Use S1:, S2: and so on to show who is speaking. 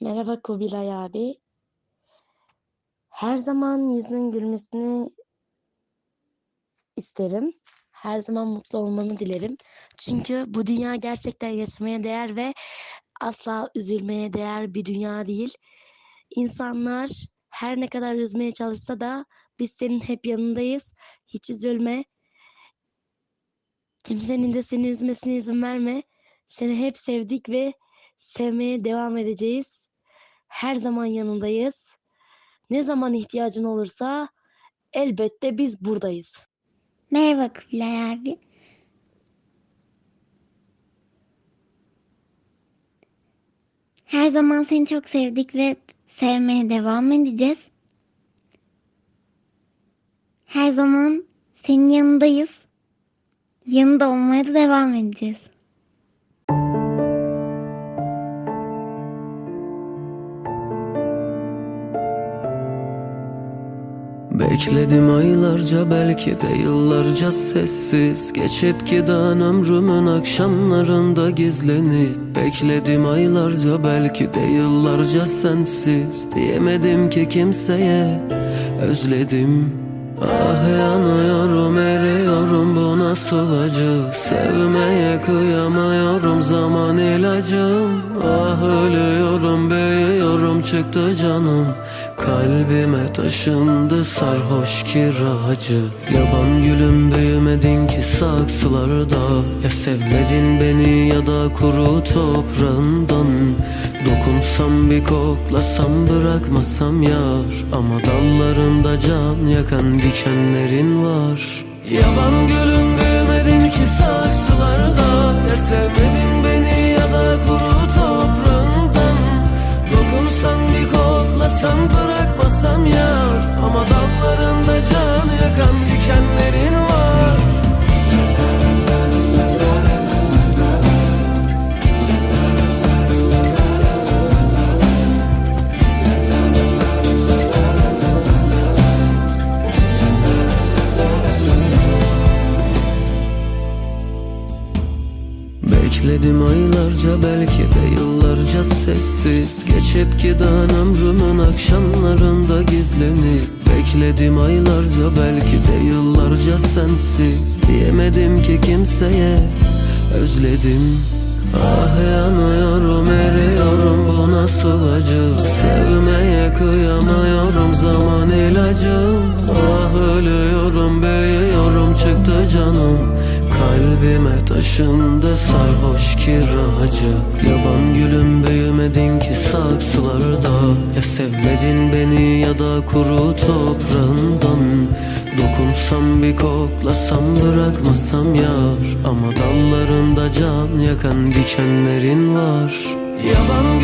S1: Merhaba Kubilay abi. Her zaman yüzünün gülmesini isterim. Her zaman mutlu olmanı dilerim. Çünkü bu dünya gerçekten yaşamaya değer ve asla üzülmeye değer bir dünya değil. İnsanlar her ne kadar üzmeye çalışsa da biz senin hep yanındayız. Hiç üzülme. Kimsenin de seni üzmesine izin verme. Seni hep sevdik ve sevmeye devam edeceğiz. Her zaman yanındayız. Ne zaman ihtiyacın olursa elbette biz buradayız.
S2: Merhaba Kubilay abi. Her zaman seni çok sevdik ve sevmeye devam edeceğiz. Her zaman senin yanındayız. Yanında olmaya da devam edeceğiz.
S3: Bekledim aylarca belki de yıllarca sessiz. Geçip giden ömrümün akşamlarında gizlenip Bekledim aylarca belki de yıllarca sensiz. Diyemedim ki kimseye özledim. Ah yanıyorum eriyorum bu nasıl acı? Sevmeye kıyamıyorum zaman ilacım Ah ölüyorum büyüyorum çıktı canım Kalbime taşındı sarhoş kiracı. Yaban gülüm büyümedin ki saksılarda. Ya sevmedin beni ya da kuru toprağından. Dokunsam bir koklasam bırakmasam yar. Ama dallarında can yakan dikenlerin var. Yaban gülüm büyümedin bırakmasam yar Ama dallarında can Bekledim aylarca belki de yıllarca sessiz. Geçip giden ömrümün akşamlarında gizlenip Bekledim aylarca belki de yıllarca sensiz. Diyemedim ki kimseye özledim. Ah yanıyorum eriyorum. Bu nasıl acı? Sevmeye kıyamıyorum zaman ilacım Ah ölüyorum büyüyorum çıktı canım Kalbime taşındı sarhoş kiracı. Yaban gülüm büyümedin ki saksılarda. Ya sevmedin beni ya da kuru toprağından. Dokunsam bir koklasam bırakmasam yar. Ama dallarında can yakan dikenlerin var. Yaban